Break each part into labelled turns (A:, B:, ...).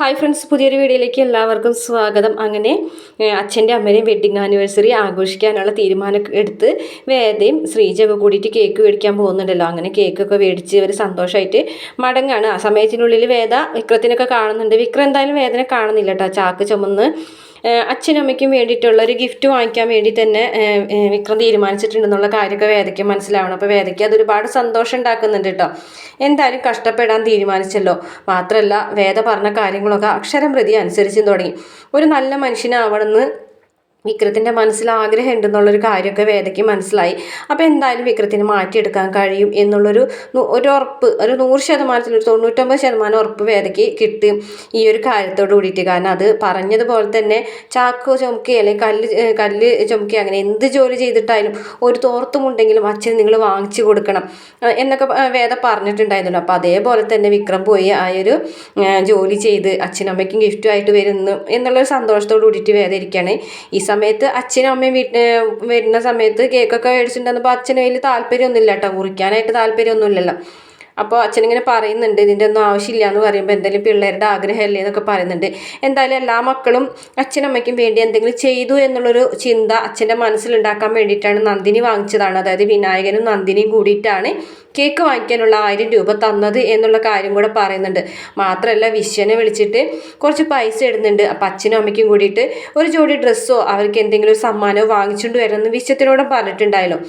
A: Hi friends പുതിയൊരു വീഡിയോയിലേക്ക് എല്ലാവർക്കും സ്വാഗതം. അങ്ങനെ അച്ഛന്റെ അമ്മേനെയും വെഡ്ഡിങ് ആനിവേഴ്സറി ആഘോഷിക്കാനുള്ള തീരുമാനം എടുത്ത് വേദയും ശ്രീജയൊക്കെ കൂടിയിട്ട് കേക്ക് മേടിക്കാൻ പോകുന്നുണ്ടല്ലോ. അങ്ങനെ കേക്കൊക്കെ മേടിച്ച് ഇവർ സന്തോഷമായിട്ട് മടങ്ങാണ്. ആ സമയത്തിനുള്ളിൽ വേദ വിക്രത്തിനൊക്കെ കാണുന്നുണ്ട്. വിക്രം എന്തായാലും വേദന കാണുന്നില്ല കേട്ടോ ചാക്ക് ചുമന്ന് അച്ഛനും അമ്മയ്ക്കും വേണ്ടിയിട്ടുള്ള ഒരു ഗിഫ്റ്റ് വാങ്ങിക്കാൻ വേണ്ടി തന്നെ വിക്രം തീരുമാനിച്ചിട്ടുണ്ടെന്നുള്ള കാര്യമൊക്കെ വേദയ്ക്ക് മനസ്സിലാവണം. അപ്പോൾ വേദയ്ക്ക് അതൊരുപാട് സന്തോഷം ഉണ്ടാക്കുന്നുണ്ട് കേട്ടോ. എന്തായാലും കഷ്ടപ്പെടാൻ തീരുമാനിച്ചല്ലോ. മാത്രമല്ല വേദ പറഞ്ഞ കാര്യങ്ങളൊക്കെ അക്ഷരം പ്രതി അനുസരിച്ചും തുടങ്ങി. ഒരു നല്ല മനുഷ്യനാവണമെന്ന് വിക്രത്തിന്റെ മനസ്സിൽ ആഗ്രഹം ഉണ്ടെന്നുള്ളൊരു കാര്യമൊക്കെ വേദയ്ക്ക് മനസ്സിലായി. അപ്പോൾ എന്തായാലും വിക്രത്തിന് മാറ്റിയെടുക്കാൻ കഴിയും എന്നുള്ളൊരു ഒരു ഉറപ്പ് ഒരു നൂറ് ശതമാനത്തിൽ ഒരു തൊണ്ണൂറ്റൊമ്പത് ശതമാനം ഉറപ്പ് വേദയ്ക്ക് കിട്ടും ഈ ഒരു കാര്യത്തോട് കൂടിയിട്ട്. കാരണം അത് പറഞ്ഞതുപോലെ തന്നെ ചാക്കോ ചുമക്കി അല്ലെങ്കിൽ കല്ല് കല്ല് ചുമക്കി അങ്ങനെ എന്ത് ജോലി ചെയ്തിട്ടായാലും ഒരു തോർത്തുമുണ്ടെങ്കിലും അച്ഛൻ നിങ്ങൾ വാങ്ങിച്ചു കൊടുക്കണം എന്നൊക്കെ വേദ പറഞ്ഞിട്ടുണ്ടായിരുന്നല്ലോ. അപ്പോൾ അതേപോലെ തന്നെ വിക്രം പോയി ആ ഒരു ജോലി ചെയ്ത് അച്ഛനമ്മയ്ക്കും ഗിഫ്റ്റുമായിട്ട് വരുന്നു എന്നുള്ളൊരു സന്തോഷത്തോട് കൂടിയിട്ട് വേദ ഇരിക്കുകയാണ് ഈ സമയത്ത് അച്ഛനും അമ്മയും വീട്ടിൽ വരുന്ന സമയത്ത് കേക്കൊക്കെ മേടിച്ചിട്ടുണ്ടെന്നപ്പോൾ അച്ഛന് വലിയ താല്പര്യമൊന്നുമില്ല കേട്ടോ മുറിക്കാനായിട്ട് താല്പര്യമൊന്നുമില്ലല്ലോ. അപ്പോൾ അച്ഛനിങ്ങനെ പറയുന്നുണ്ട് ഇതിന്റെ ഒന്നും ആവശ്യമില്ല എന്ന് പറയുമ്പോൾ എന്തായാലും പിള്ളേരുടെ ആഗ്രഹമല്ലേ എന്നൊക്കെ പറയുന്നുണ്ട്. എന്തായാലും എല്ലാ മക്കളും അച്ഛനമ്മയ്ക്കും വേണ്ടി എന്തെങ്കിലും ചെയ്തു എന്നുള്ളൊരു ചിന്ത അച്ഛന്റെ മനസ്സിലുണ്ടാക്കാൻ വേണ്ടിയിട്ടാണ് നന്ദിനി വാങ്ങിച്ചതാണ്. അതായത് വിനായകനും നന്ദിനിയും കൂടിയിട്ടാണ് കേക്ക് വാങ്ങിക്കാനുള്ള ആയിരം രൂപ തന്നത് എന്നുള്ള കാര്യം കൂടെ പറയുന്നുണ്ട്. മാത്രമല്ല വിശ്വനെ വിളിച്ചിട്ട് കുറച്ച് പൈസ ഇടുന്നുണ്ട്. അപ്പം അച്ഛനും അമ്മയ്ക്കും കൂടിയിട്ട് ഒരു ജോഡി ഡ്രസ്സോ അവർക്ക് എന്തെങ്കിലും ഒരു സമ്മാനമോ വാങ്ങിച്ചുകൊണ്ട് വരണമെന്ന് വിശ്വത്തിനോടും പറഞ്ഞിട്ടുണ്ടായല്ലോ.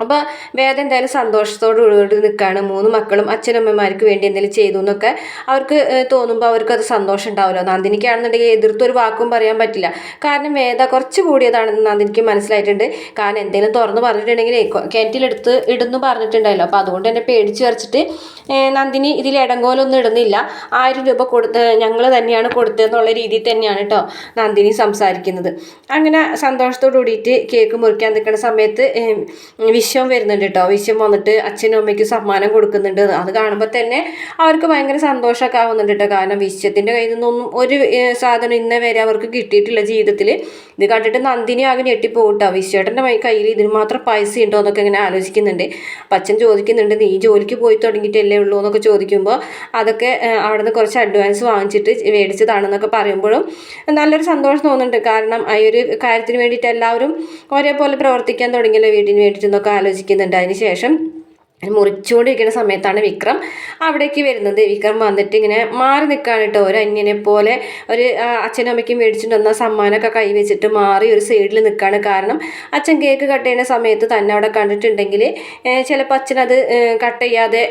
A: അപ്പോൾ വേദ എന്തായാലും സന്തോഷത്തോടു കൂടി നിൽക്കുകയാണ് മൂന്ന് മക്കളും അച്ഛനമ്മമാർക്ക് വേണ്ടി എന്തെങ്കിലും ചെയ്തു എന്നൊക്കെ അവർക്ക് തോന്നുമ്പോൾ അവർക്ക് അത് സന്തോഷം ഉണ്ടാവുമല്ലോ. നന്ദിനിക്കാണെന്നുണ്ടെങ്കിൽ എതിർത്തൊരു വാക്കും പറയാൻ പറ്റില്ല. കാരണം വേദ കുറച്ച് കൂടിയതാണെന്ന് നന്ദിനിക്ക് മനസ്സിലായിട്ടുണ്ട്. കാരണം എന്തെങ്കിലും തുറന്ന് പറഞ്ഞിട്ടുണ്ടെങ്കിൽ കിണറ്റിലെടുത്ത് ഇടുന്നു പറഞ്ഞിട്ടുണ്ടായല്ലോ. അപ്പോൾ അതുകൊണ്ട് തന്നെ പേടിച്ച് വരച്ചിട്ട് നന്ദിനി ഇതിൽ ഇടങ്കോലൊന്നും ഇടുന്നില്ല. ആയിരം രൂപ കൊടുത്ത് ഞങ്ങൾ തന്നെയാണ് കൊടുത്തതെന്നുള്ള രീതിയിൽ തന്നെയാണ് കേട്ടോ നന്ദിനി സംസാരിക്കുന്നത്. അങ്ങനെ സന്തോഷത്തോടു കൂടിയിട്ട് കേക്ക് മുറിക്കാൻ നിൽക്കുന്ന സമയത്ത് വിശ്വം വരുന്നുണ്ട് കേട്ടോ വിശ്വം വന്നിട്ട് അച്ഛനും അമ്മയ്ക്കും സമ്മാനം കൊടുക്കുന്നുണ്ട്. അത് കാണുമ്പോൾ തന്നെ അവർക്ക് ഭയങ്കര സന്തോഷമൊക്കെ ആവുന്നുണ്ട് കേട്ടോ കാരണം വിശ്വത്തിന്റെ കയ്യിൽ നിന്നൊന്നും ഒരു സാധനം ഇന്ന വരെ അവർക്ക് കിട്ടിയിട്ടില്ല ജീവിതത്തിൽ ഇത് കണ്ടിട്ട് നന്ദിനി ആകെ ഞെട്ടിപ്പോട്ടോ വിശ്വേട്ടന്റെ കയ്യിൽ ഇതിന് മാത്രം പൈസ ഉണ്ടോ എന്നൊക്കെ ഇങ്ങനെ ആലോചിക്കുന്നുണ്ട്. അപ്പം അച്ഛൻ ചോദിക്കുന്നുണ്ട് നീ ജോലിക്ക് പോയി തുടങ്ങിയിട്ടല്ലേ ഉള്ളൂ? എന്നൊക്കെ ചോദിക്കുമ്പോൾ അതൊക്കെ അവിടെ നിന്ന് കുറച്ച് അഡ്വാൻസ് വാങ്ങിച്ചിട്ട് മേടിച്ചതാണെന്നൊക്കെ പറയുമ്പോഴും നല്ലൊരു സന്തോഷം തോന്നുന്നുണ്ട്. കാരണം ആ ഒരു കാര്യത്തിന് വേണ്ടിയിട്ട് എല്ലാവരും ഒരേപോലെ പ്രവർത്തിക്കാൻ തുടങ്ങിയല്ലോ വീടിന് വേണ്ടിയിട്ട് എന്നൊക്കെ ആലോചിക്കുന്നുണ്ട്. അതിന് ശേഷം മുറിച്ചുകൊണ്ടിരിക്കുന്ന സമയത്താണ് വിക്രം അവിടേക്ക് വരുന്നത്. വിക്രം വന്നിട്ട് ഇങ്ങനെ മാറി നിൽക്കുകയാണ് കേട്ടോ. ഒരു അന്യനെ പോലെ ഒരു അച്ഛനും അമ്മയ്ക്കും മേടിച്ചിട്ട് വന്ന സമ്മാനമൊക്കെ കൈവച്ചിട്ട് മാറി ഒരു സൈഡിൽ നിൽക്കുകയാണ്. കാരണം അച്ഛൻ കേക്ക് കട്ട് ചെയ്യുന്ന സമയത്ത് തന്നെ അവിടെ കണ്ടിട്ടുണ്ടെങ്കിൽ ചിലപ്പോൾ അച്ഛനത് കട്ട് ചെയ്യാതെ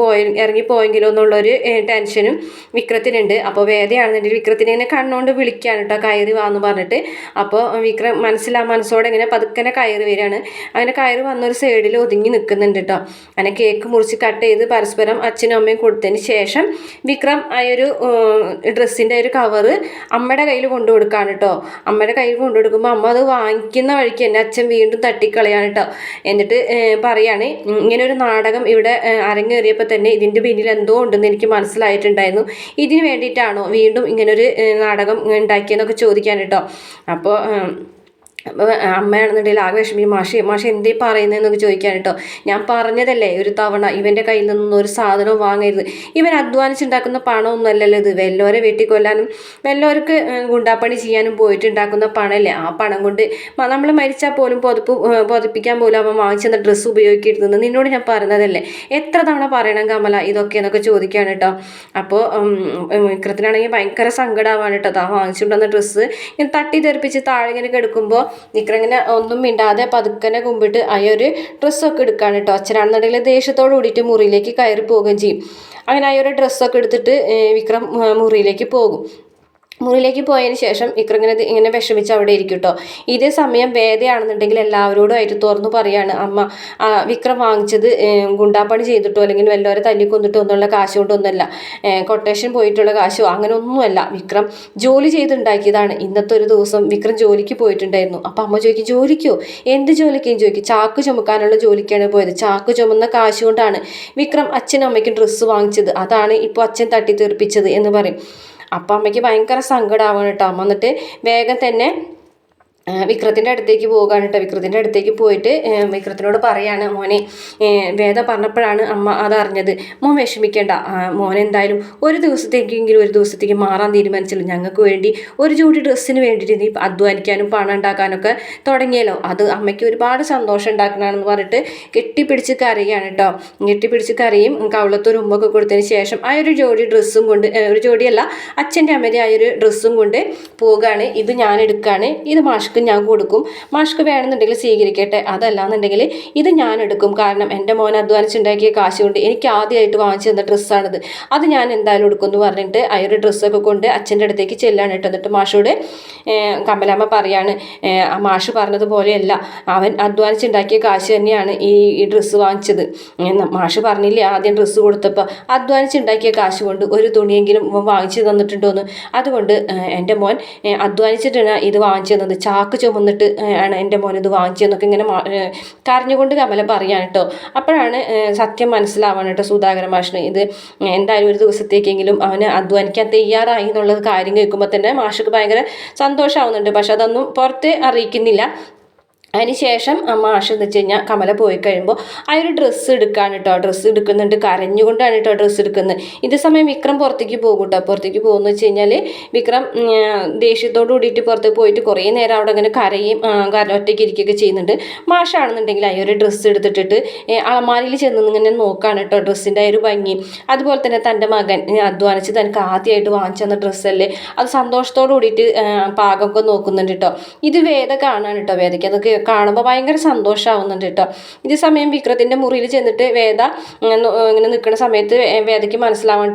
A: പോയി ഇറങ്ങി പോയെങ്കിലോ എന്നുള്ളൊരു ടെൻഷനും വിക്രത്തിനുണ്ട്. അപ്പോൾ വേദയാണെന്നുണ്ടെങ്കിൽ വിക്രത്തിനെ ഇങ്ങനെ കണ്ണുകൊണ്ട് വിളിക്കുകയാണ് കേട്ടോ കയറി വാന്ന് പറഞ്ഞിട്ട്. അപ്പോൾ വിക്രം മനസ്സിലാ മനസ്സോടെ ഇങ്ങനെ പതുക്കനെ കയറി വരികയാണ്. അങ്ങനെ കയറി വന്നൊരു സൈഡിൽ ഒതുങ്ങി നിൽക്കുന്നുണ്ട് കേട്ടോ. അങ്ങനെ കേക്ക് മുറിച്ച് കട്ട് ചെയ്ത് പരസ്പരം അച്ഛനും അമ്മയും കൊടുത്തതിന് ശേഷം വിക്രം ആ ഒരു ഡ്രസ്സിന്റെ ഒരു കവറ് അമ്മയുടെ കയ്യിൽ കൊണ്ടു കൊടുക്കുകയാണ് കേട്ടോ അമ്മയുടെ കയ്യിൽ കൊണ്ടു കൊടുക്കുമ്പോൾ അമ്മ അത് വാങ്ങിക്കുന്ന വഴിക്ക് എന്നെ അച്ഛൻ വീണ്ടും തട്ടിക്കളയാണ് കേട്ടോ എന്നിട്ട് പറയാണ് ഇങ്ങനെ ഒരു നാടകം ഇവിടെ അരങ്ങേറിയപ്പോൾ തന്നെ ഇതിന്റെ പിന്നിൽ എന്തോ ഉണ്ടെന്ന് എനിക്ക് മനസ്സിലായിട്ടുണ്ടായിരുന്നു. ഇതിന് വേണ്ടിയിട്ടാണോ വീണ്ടും ഇങ്ങനൊരു നാടകം ഉണ്ടാക്കിയെന്നൊക്കെ ചോദിക്കാൻ കേട്ടോ അപ്പോൾ അമ്മയാണെന്നുണ്ടെങ്കിൽ ആകെ വിഷമി മാഷി മാഷി എന്തേ പറയുന്നതെന്നൊക്കെ ചോദിക്കാൻ കേട്ടോ. ഞാൻ പറഞ്ഞതല്ലേ ഒരു തവണ ഇവന്റെ കയ്യിൽ നിന്നും ഒരു സാധനവും വാങ്ങരുത്. ഇവൻ അധ്വാനിച്ചുണ്ടാക്കുന്ന പണമൊന്നുമല്ലല്ലോ ഇത്. വെല്ലോരെ വെട്ടി കൊല്ലാനും വെല്ലോർക്ക് ഗുണ്ടാപ്പണി ചെയ്യാനും പോയിട്ടുണ്ടാക്കുന്ന പണമല്ലേ? ആ പണം കൊണ്ട് നമ്മൾ മരിച്ചാൽ പോലും പൊതുപ്പ് പുതപ്പിക്കാൻ പോലും അവൻ വാങ്ങിച്ചെന്ന ഡ്രസ്സ് ഉപയോഗിക്കരുതെന്ന് നിന്നോട് ഞാൻ പറഞ്ഞതല്ലേ? എത്ര തവണ പറയണം കമല ഇതൊക്കെ എന്നൊക്കെ ചോദിക്കുകയാണ് കേട്ടോ. അപ്പോൾ കൃത്യനാണെങ്കിൽ ഭയങ്കര സങ്കടമാവാണ് കേട്ടോ. താ വാങ്ങിച്ചുകൊണ്ടുവന്ന ഡ്രസ്സ് ഇങ്ങനെ തട്ടി തെറിപ്പിച്ച് താഴെ ഇങ്ങനെ കിടക്കുമ്പോൾ വിക്രം ഇങ്ങനെ ഒന്നും മിണ്ടാതെ പതുക്കനെ കുമ്പിട്ട് അയൊരു ഡ്രസ്സൊക്കെ എടുക്കുകയാണ് കേട്ടോ. അച്ഛനാണെന്നുണ്ടെങ്കിൽ ദേഷ്യത്തോട് കൂടിയിട്ട് മുറിയിലേക്ക് കയറി പോവുകയും ചെയ്യും. അങ്ങനെ അയൊരു ഡ്രസ്സൊക്കെ എടുത്തിട്ട് വിക്രം മുറിയിലേക്ക് പോകും. മുറിയിലേക്ക് പോയതിന് ശേഷം ഇക്ര ഇങ്ങനെ ഇങ്ങനെ വിഷമിച്ച് അവിടെ ഇരിക്കും കേട്ടോ ഇതേ സമയം വേദയാണെന്നുണ്ടെങ്കിൽ എല്ലാവരോടുമായിട്ട് തുറന്നു പറയാണ് അമ്മ വിക്രം വാങ്ങിച്ചത് ഗുണ്ടാപ്പണി ചെയ്തിട്ടോ അല്ലെങ്കിൽ വല്ലവരെ തല്ലിക്കൊന്നിട്ടോ ഒന്നുള്ള കാശ് കൊണ്ടൊന്നുമല്ല കൊട്ടേഷൻ പോയിട്ടുള്ള കാശോ അങ്ങനെ ഒന്നുമല്ല വിക്രം ജോലി ചെയ്തുണ്ടാക്കിയതാണ്. ഇന്നത്തെ ഒരു ദിവസം വിക്രം ജോലിക്ക് പോയിട്ടുണ്ടായിരുന്നു. അപ്പം അമ്മ ചോദിക്കും ജോലിക്കോ? എന്ത് ജോലിക്കും? ചോദിക്കും ചാക്ക് ചുമക്കാനുള്ള ജോലിക്കാണ് പോയത്. ചാക്ക് ചുമന്ന കാശ് കൊണ്ടാണ് വിക്രം അച്ഛനും അമ്മയ്ക്കും ഡ്രസ്സ് വാങ്ങിച്ചത്. അതാണ് ഇപ്പോൾ അച്ഛൻ തട്ടി തീർപ്പിച്ചത് എന്ന് പറയും. അപ്പം അമ്മയ്ക്ക് ഭയങ്കര സങ്കടമാവണം കേട്ടോ. അമ്മ എന്നിട്ട് വേഗം തന്നെ വിക്രത്തിന്റെ അടുത്തേക്ക് പോകുകയാണ് കേട്ടോ വിക്രത്തിന്റെ അടുത്തേക്ക് പോയിട്ട് വിക്രത്തിനോട് പറയാണ് മോനെ വേദ പറഞ്ഞപ്പോഴാണ് അമ്മ അതറിഞ്ഞത് മോൻ വിഷമിക്കേണ്ട. മോനെന്തായാലും ഒരു ദിവസത്തേക്കെങ്കിലും ഒരു ദിവസത്തേക്ക് മാറാൻ തീരുമാനിച്ചല്ലോ. ഞങ്ങൾക്ക് വേണ്ടി ഒരു ജോഡി ഡ്രസ്സിന് വേണ്ടിയിട്ട് നീ അധ്വാനിക്കാനും പണം ഉണ്ടാക്കാനൊക്കെ തുടങ്ങിയല്ലോ. അത് അമ്മയ്ക്ക് ഒരുപാട് സന്തോഷം ഉണ്ടാക്കണമെന്ന് പറഞ്ഞിട്ട് കെട്ടിപ്പിടിച്ച് കരയാണ് കേട്ടോ കെട്ടിപ്പിടിച്ച് കരയും കവളത്തൊരു ഉമ്മൊക്കെ കൊടുത്തതിന് ശേഷം ആ ഒരു ജോഡി ഡ്രസ്സും കൊണ്ട് ഒരു ജോഡിയല്ല അച്ഛന്റെ അമ്മയുടെ ആ ഒരു ഡ്രസ്സും കൊണ്ട് പോവുകയാണ്. ഇത് ഞാൻ എടുക്കുകയാണ് ഇത് മാഷ്ക്ക് ഞാൻ കൊടുക്കും. മാഷ്ക്ക് വേണമെന്നുണ്ടെങ്കിൽ സ്വീകരിക്കട്ടെ. അതല്ലാന്നുണ്ടെങ്കിൽ ഇത് ഞാൻ എടുക്കും. കാരണം എന്റെ മോൻ അധ്വാനിച്ചുണ്ടാക്കിയ കാശ് കൊണ്ട് എനിക്ക് ആദ്യമായിട്ട് വാങ്ങിച്ചു തന്ന ഡ്രസ്സാണിത്. അത് ഞാൻ എന്തായാലും എടുക്കും എന്ന് പറഞ്ഞിട്ട് ആ ഒരു ഡ്രസ്സൊക്കെ കൊണ്ട് അച്ഛന്റെ അടുത്തേക്ക് ചെല്ലാണ് കേട്ടോ. എന്നിട്ട് മാഷോട് കമലാമ്മ പറയാണ് ആ മാഷ് പറഞ്ഞതുപോലെയല്ല. അവൻ അധ്വാനിച്ചുണ്ടാക്കിയ കാശ് തന്നെയാണ് ഈ ഈ ഡ്രസ്സ് വാങ്ങിച്ചത്. മാഷ് പറഞ്ഞില്ലേ ആദ്യം ഡ്രസ്സ് കൊടുത്തപ്പോൾ അധ്വാനിച്ചുണ്ടാക്കിയ കാശ് കൊണ്ട് ഒരു തുണിയെങ്കിലും വാങ്ങിച്ചു തന്നിട്ടുണ്ടോന്ന്. അതുകൊണ്ട് എന്റെ മോൻ അധ്വാനിച്ചിട്ടാണ് ഇത് വാങ്ങിച്ചു തന്നത്. ചാക്ക് ചുമന്നിട്ട് ആണ് എന്റെ മോനത് വാങ്ങിച്ചതെന്നൊക്കെ ഇങ്ങനെ കരഞ്ഞുകൊണ്ട് കമല പറയാൻ കേട്ടോ. അപ്പോഴാണ് സത്യം മനസ്സിലാവാണ് കേട്ടോ സുധാകര മാഷിന്. ഇത് എന്തായാലും ഒരു ദിവസത്തേക്കെങ്കിലും അവന് അധ്വാനിക്കാൻ തയ്യാറായി എന്നുള്ളത് കാര്യം കേൾക്കുമ്പോൾ തന്നെ മാഷക്ക് ഭയങ്കര സന്തോഷമാവുന്നുണ്ട് പക്ഷെ അതൊന്നും പുറത്ത് അറിയിക്കുന്നില്ല. അതിനുശേഷം മാഷ് എന്ന് വെച്ച് കഴിഞ്ഞാൽ കമല പോയി കഴിയുമ്പോൾ ആ ഒരു ഡ്രസ്സ് എടുക്കാൻ കേട്ടോ ഡ്രസ്സ് എടുക്കുന്നുണ്ട്. കരഞ്ഞുകൊണ്ടാണ് കേട്ടോ ഡ്രസ്സ് എടുക്കുന്നത്. ഇതേ സമയം വിക്രം പുറത്തേക്ക് പോകും കേട്ടോ പുറത്തേക്ക് പോകുന്ന വെച്ച് കഴിഞ്ഞാൽ വിക്രം ദേഷ്യത്തോട് കൂടിയിട്ട് പുറത്ത് പോയിട്ട് കുറേ നേരം അവിടെ അങ്ങനെ കരയും കാരണം ഒറ്റയ്ക്ക് ഇരിക്കുകയൊക്കെ ചെയ്യുന്നുണ്ട്. മാഷാണെന്നുണ്ടെങ്കിൽ ആ ഒരു ഡ്രസ്സ് എടുത്തിട്ടിട്ട് അളമാരിയിൽ ചെന്ന് ഇങ്ങനെ നോക്കാണ് കേട്ടോ ഡ്രസ്സിന്റെ ആ ഒരു ഭംഗി. അതുപോലെ തന്നെ തന്റെ മകൻ അധ്വാനിച്ച് തനിക്ക് ആദ്യമായിട്ട് വാങ്ങിച്ചു തന്ന ഡ്രസ്സല്ലേ അത് സന്തോഷത്തോടു കൂടിയിട്ട് പാകമൊക്കെ നോക്കുന്നുണ്ട് കേട്ടോ ഇത് വേദ കാണാൻ കേട്ടോ വേദയ്ക്ക് അതൊക്കെ കാണുമ്പോൾ ഭയങ്കര സന്തോഷമാവുന്നുണ്ട് കേട്ടോ. ഇതേ സമയം വിക്രത്തിന്റെ മുറിയിൽ ചെന്നിട്ട് വേദ ഇങ്ങനെ നിൽക്കുന്ന സമയത്ത് വേദയ്ക്ക് മനസ്സിലാവാൻ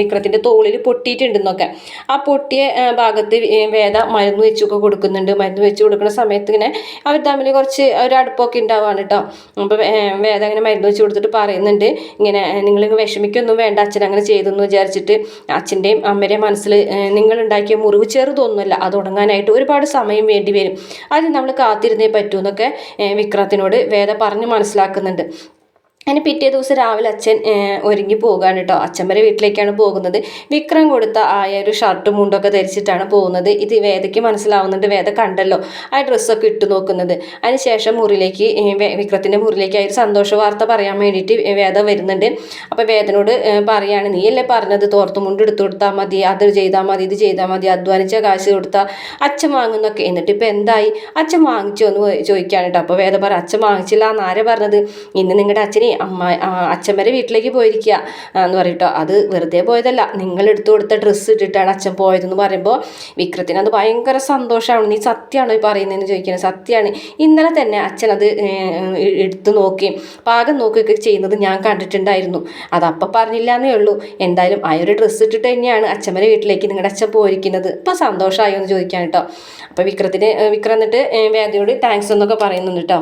A: വിക്രത്തിന്റെ തോളിൽ പൊട്ടിയിട്ടുണ്ടെന്നൊക്കെ. ആ പൊട്ടിയ ഭാഗത്ത് വേദ മരുന്ന് വെച്ചൊക്കെ കൊടുക്കുന്നുണ്ട്. മരുന്ന് വെച്ച് കൊടുക്കുന്ന സമയത്ത് ഇങ്ങനെ അവർ തമ്മിൽ കുറച്ച് ഒരു അടുപ്പമൊക്കെ ഉണ്ടാവാണ് കേട്ടോ അപ്പോൾ വേദ ഇങ്ങനെ മരുന്ന് വെച്ച് കൊടുത്തിട്ട് പറയുന്നുണ്ട്. ഇങ്ങനെ നിങ്ങൾ വിഷമിക്കൊന്നും വേണ്ട. അച്ഛൻ അങ്ങനെ ചെയ്തെന്ന് വിചാരിച്ചിട്ട് അച്ഛന്റെയും അമ്മയുടെയും മനസ്സിൽ നിങ്ങൾ ഉണ്ടാക്കിയ മുറിവ് ചെറുതൊന്നുമല്ല. അത് ഉണങ്ങാനായിട്ട് ഒരുപാട് സമയം വേണ്ടി വരും. അത് നമ്മൾ കാത്തിരുന്നേ പറ്റൂ എന്നൊക്കെ വിക്രത്തിനോട് വേദ പറഞ്ഞ് മനസ്സിലാക്കുന്നുണ്ട്. അതിന് പിറ്റേ ദിവസം രാവിലെ അച്ഛൻ ഒരുങ്ങി പോകാണ് കേട്ടോ അച്ഛൻ വരെ വീട്ടിലേക്കാണ് പോകുന്നത്. വിക്രം കൊടുത്ത ആയ ഒരു ഷർട്ടും മുണ്ടൊക്കെ ധരിച്ചിട്ടാണ് പോകുന്നത്. ഇത് വേദയ്ക്ക് മനസ്സിലാവുന്നുണ്ട്. വേദ കണ്ടല്ലോ. ആ ഡ്രസ്സൊക്കെ ഇട്ടു നോക്കുന്നത്. അതിനുശേഷം മുറിയിലേക്ക് വിക്രത്തിന്റെ മുറിയിലേക്ക് ആ ഒരു സന്തോഷ വാർത്ത പറയാൻ വേണ്ടിയിട്ട് വേദ വരുന്നുണ്ട്. അപ്പോൾ വേദനോട് പറയാണ് നീയല്ലേ പറഞ്ഞത്? തോർത്ത് മുണ്ട് എടുത്തു കൊടുത്താൽ മതി. അത് ചെയ്താൽ മതി ഇത് ചെയ്താൽ മതി. അധ്വാനിച്ച കാശ് കൊടുത്താൽ അച്ഛൻ വാങ്ങുന്നൊക്കെ. എന്നിട്ട് ഇപ്പോൾ എന്തായി? അച്ഛൻ വാങ്ങിച്ചോ എന്ന് ചോദിക്കുകയാണ് കേട്ടോ അപ്പോൾ വേദ പറ അച്ഛൻ വാങ്ങിച്ചില്ല. എന്നാരെ പറഞ്ഞത്? ഇന്ന് നിങ്ങളുടെ അച്ഛനെ അമ്മ അച്ഛൻ വരെ വീട്ടിലേക്ക് പോയിരിക്കുക എന്ന് പറയട്ടോ. അത് വെറുതെ പോയതല്ല. നിങ്ങൾ എടുത്തു കൊടുത്ത ഡ്രസ്സ് ഇട്ടിട്ടാണ് അച്ഛൻ പോയതെന്ന് പറയുമ്പോൾ വിക്രത്തിന് അത് ഭയങ്കര സന്തോഷമാണ് നീ സത്യമാണോ ഈ പറയുന്നതെന്ന് ചോദിക്കുന്നത്? സത്യമാണ് ഇന്നലെ തന്നെ അച്ഛൻ അത് എടുത്തു നോക്കി പാകം നോക്കുകയൊക്കെ ചെയ്യുന്നത് ഞാൻ കണ്ടിട്ടുണ്ടായിരുന്നു. അതപ്പം പറഞ്ഞില്ല എന്നേ ഉള്ളൂ. എന്തായാലും ആ ഒരു ഡ്രസ്സ് ഇട്ടിട്ട് തന്നെയാണ് അച്ഛൻ വരെ വീട്ടിലേക്ക് നിങ്ങളുടെ അച്ഛൻ പോയിരിക്കുന്നത്. ഇപ്പം സന്തോഷമായോ എന്ന് ചോദിക്കാൻ കേട്ടോ അപ്പോൾ വിക്രത്തിന് വിക്രം എന്നിട്ട് വേദയോട് താങ്ക്സ് എന്നൊക്കെ പറയുന്നുണ്ട് കേട്ടോ